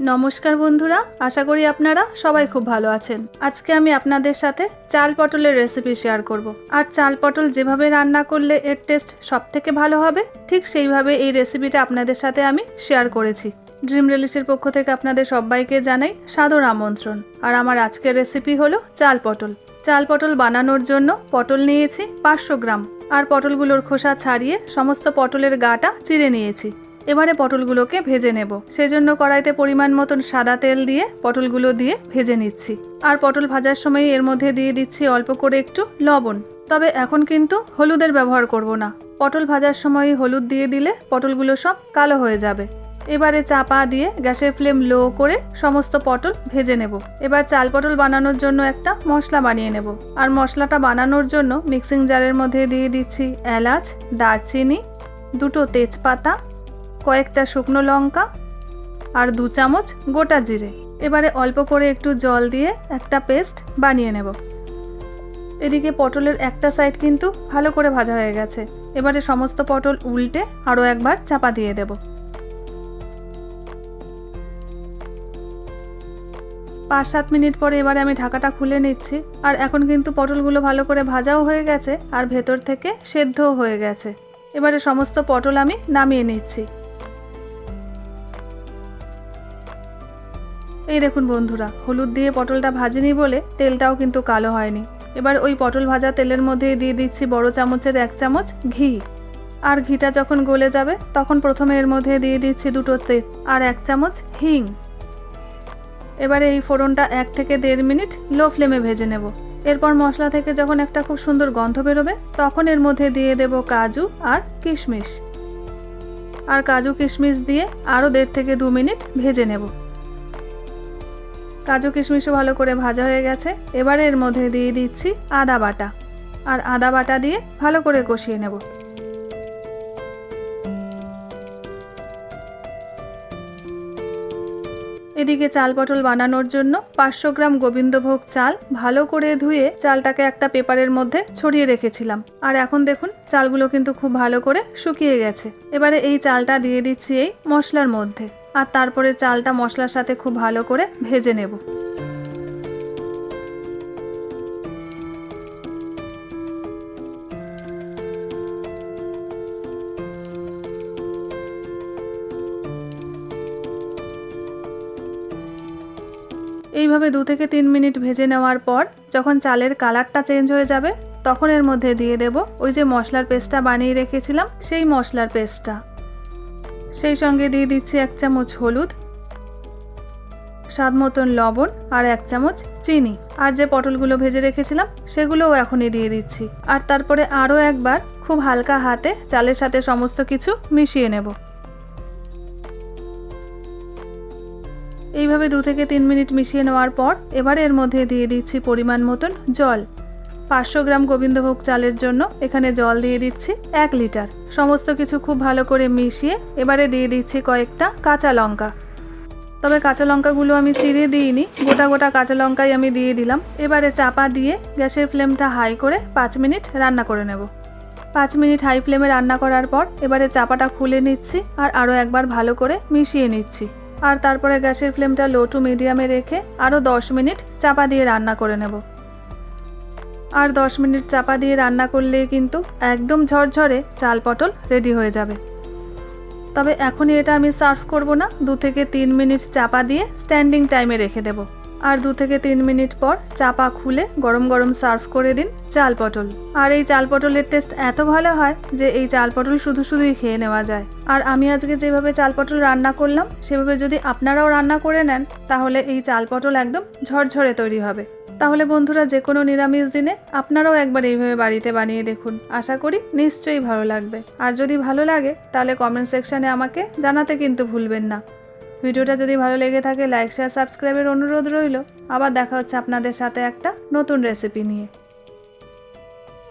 নমস্কার বন্ধুরা, আশা করি আপনারা সবাই খুব ভালো আছেন। আজকে আমি আপনাদের সাথে চাল পটলের রেসিপি শেয়ার করব। আর চাল পটল যেভাবে রান্না করলে এর টেস্ট সব থেকে ভালো হবে, ঠিক সেইভাবে এই রেসিপিটা আপনাদের সাথে আমি শেয়ার করেছি। ড্রিম রিলিসের পক্ষ থেকে আপনাদের সবাইকে জানাই সাদর আমন্ত্রণ। আর আমার আজকের রেসিপি হলো চাল পটল। চাল পটল বানানোর জন্য পটল নিয়েছি পাঁচশো গ্রাম। আর পটলগুলোর খোসা ছাড়িয়ে সমস্ত পটলের গাটা চিড়ে নিয়েছি। এবারে পটলগুলোকে ভেজে নেব। সেজন্য কড়াইতে পরিমাণ মতন সাদা তেল দিয়ে পটলগুলো দিয়ে ভেজে নিচ্ছি। আর পটল ভাজার সময় এর মধ্যে দিয়ে দিচ্ছি অল্প করে একটু লবণ। তবে এখন কিন্তু হলুদের ব্যবহার করব না। পটল ভাজার সময় হলুদ দিয়ে দিলে পটলগুলো সব কালো হয়ে যাবে। এবারে চাপা দিয়ে গ্যাসের ফ্লেম লো করে সমস্ত পটল ভেজে নেব। এবার চাল পটল বানানোর জন্য একটা মশলা বানিয়ে নেব। আর মশলাটা বানানোর জন্য মিক্সিং জারের মধ্যে দিয়ে দিচ্ছি এলাচ, দারচিনি, দুটো তেজপাতা কয়েকটা শুকনো লঙ্কা আর দু চামচ গোটা জিরে। এবারে অল্প করে একটু জল দিয়ে একটা পেস্ট বানিয়ে নেব। এদিকে পটলের একটা সাইড কিন্তু ভালো করে ভাজা হয়ে গেছে। এবারে সমস্ত পটল উল্টে আরও একবার চাপা দিয়ে দেব। পাঁচ সাত মিনিট পরে এবারে আমি ঢাকাটা খুলে নিচ্ছি। আর এখন কিন্তু পটলগুলো ভালো করে ভাজাও হয়ে গেছে আর ভেতর থেকে সেদ্ধও হয়ে গেছে। এবারে সমস্ত পটল আমি নামিয়ে নিচ্ছি। এই দেখুন বন্ধুরা, হলুদ দিয়ে পটলটা ভাজিনি বলে তেলটাও কিন্তু কালো হয়নি। এবার ওই পটল ভাজা তেলের মধ্যে দিয়ে দিচ্ছি বড় চামচের এক চামচ ঘি। আর ঘিটা যখন গলে যাবে, তখন প্রথমে এর মধ্যে দিয়ে দিচ্ছি দুটো তেল আর এক চামচ হিং। এবারে এই ফোড়নটা এক থেকে দেড় মিনিট লো ফ্লেমে ভেজে নেব। এরপর মশলা থেকে যখন একটা খুব সুন্দর গন্ধ বেরোবে, তখন এর মধ্যে দিয়ে দেব কাজু আর কিশমিশ। আর কাজু কিশমিশ দিয়ে আরও দেড় থেকে দু মিনিট ভেজে নেব। কাজু কিশমিশও ভালো করে ভাজা হয়ে গেছে। এবারে এর মধ্যে দিয়ে দিচ্ছি আদা বাটা। আর আদা বাটা দিয়ে ভালো করে কষিয়ে নেব। এদিকে চাল পটল বানানোর জন্য পাঁচশো গ্রাম গোবিন্দভোগ চাল ভালো করে ধুয়ে চালটাকে একটা পেপারের মধ্যে ছড়িয়ে রেখেছিলাম। আর এখন দেখুন, চালগুলো কিন্তু খুব ভালো করে শুকিয়ে গেছে। এবারে এই চালটা দিয়ে দিচ্ছি এই মশলার মধ্যে। আর তারপরে চালটা মশলার সাথে খুব ভালো করে ভেজে নেব। এইভাবে দু থেকে তিন মিনিট ভেজে নেওয়ার পর যখন চালের কালারটা চেঞ্জ হয়ে যাবে, তখন এর মধ্যে দিয়ে দেব ওই যে মশলার পেস্টটা বানিয়ে রেখেছিলাম, সেই মশলার পেস্টটা। সেই সঙ্গে দিয়ে দিচ্ছি এক চামচ হলুদ, স্বাদ মতন লবণ আর এক চামচ চিনি। আর যে পটলগুলো ভেজে রেখেছিলাম, সেগুলোও এখনই দিয়ে দিচ্ছি। আর তারপরে আরও একবার খুব হালকা হাতে চালের সাথে সমস্ত কিছু মিশিয়ে নেব। এইভাবে দু থেকে তিন মিনিট মিশিয়ে নেওয়ার পর এবারে এর মধ্যে দিয়ে দিচ্ছি পরিমাণ মতন জল। পাঁচশো গ্রাম গোবিন্দভোগ চালের জন্য এখানে জল দিয়ে দিচ্ছি এক লিটার। সমস্ত কিছু খুব ভালো করে মিশিয়ে এবারে দিয়ে দিচ্ছি কয়েকটা কাঁচা লঙ্কা। তবে কাঁচা লঙ্কাগুলো আমি চিড়ে দিইনি, গোটা গোটা কাঁচা লঙ্কাই আমি দিয়ে দিলাম। এবারে চাপা দিয়ে গ্যাসের ফ্লেমটা হাই করে পাঁচ মিনিট রান্না করে নেব। পাঁচ মিনিট হাই ফ্লেমে রান্না করার পর এবারে চাপাটা খুলে নিচ্ছি আর আরও একবার ভালো করে মিশিয়ে নিচ্ছি। আর তারপরে গ্যাসের ফ্লেমটা লো টু মিডিয়ামে রেখে আরও দশ মিনিট চাপা দিয়ে রান্না করে নেব। আর দশ মিনিট চাপা দিয়ে রান্না করলে কিন্তু একদম ঝরঝরে চাল পটল রেডি হয়ে যাবে। তবে এখনই এটা আমি সার্ভ করব না, দু থেকে তিন মিনিট চাপা দিয়ে স্ট্যান্ডিং টাইমে রেখে দেব। আর দু থেকে তিন মিনিট পর চাপা খুলে গরম গরম সার্ভ করে দিন চাল পটল। আর এই চাল পটলের টেস্ট এত ভালো হয় যে এই চাল পটল শুধু শুধুই খেয়ে নেওয়া যায়। আর আমি আজকে যেভাবে চাল পটল রান্না করলাম, সেভাবে যদি আপনারাও রান্না করে নেন, তাহলে এই চাল পটল একদম ঝরঝরে তৈরি হবে। তাহলে বন্ধুরা যে কোনো নিরামিষ দিনে আপনারাও একবার এইভাবে বাড়িতে বানিয়ে দেখুন। আশা করি নিশ্চয়ই ভালো লাগবে। আর যদি ভালো লাগে, তাহলে কমেন্ট সেকশানে আমাকে জানাতে কিন্তু ভুলবেন না। ভিডিওটা যদি ভালো লেগে থাকে লাইক শেয়ার সাবস্ক্রাইবের অনুরোধ রইল। আবার দেখা হচ্ছে আপনাদের সাথে একটা নতুন রেসিপি নিয়ে।